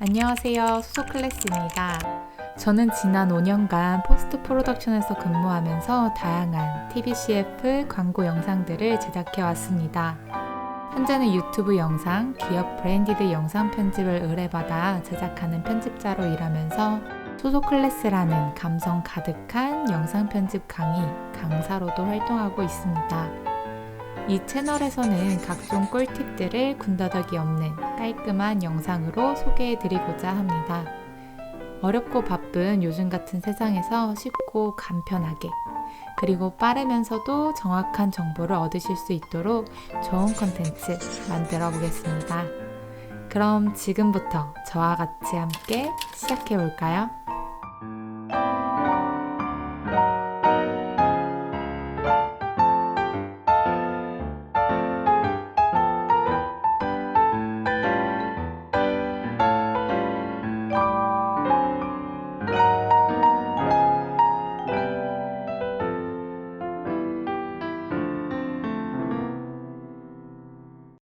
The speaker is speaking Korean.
안녕하세요. 수소 클래스입니다. 저는 지난 5년간 포스트 프로덕션에서 근무하면서 다양한 TVCF 광고 영상들을 제작해 왔습니다. 현재는 유튜브 영상, 기업 브랜디드 영상 편집을 의뢰받아 제작하는 편집자로 일하면서 소소 클래스라는 감성 가득한 영상 편집 강의, 강사로도 활동하고 있습니다. 이 채널에서는 각종 꿀팁들을 군더더기 없는 깔끔한 영상으로 소개해 드리고자 합니다. 어렵고 바쁜 요즘 같은 세상에서 쉽고 간편하게 그리고 빠르면서도 정확한 정보를 얻으실 수 있도록 좋은 컨텐츠 만들어 보겠습니다. 그럼 지금부터 저와 같이 함께 시작해 볼까요?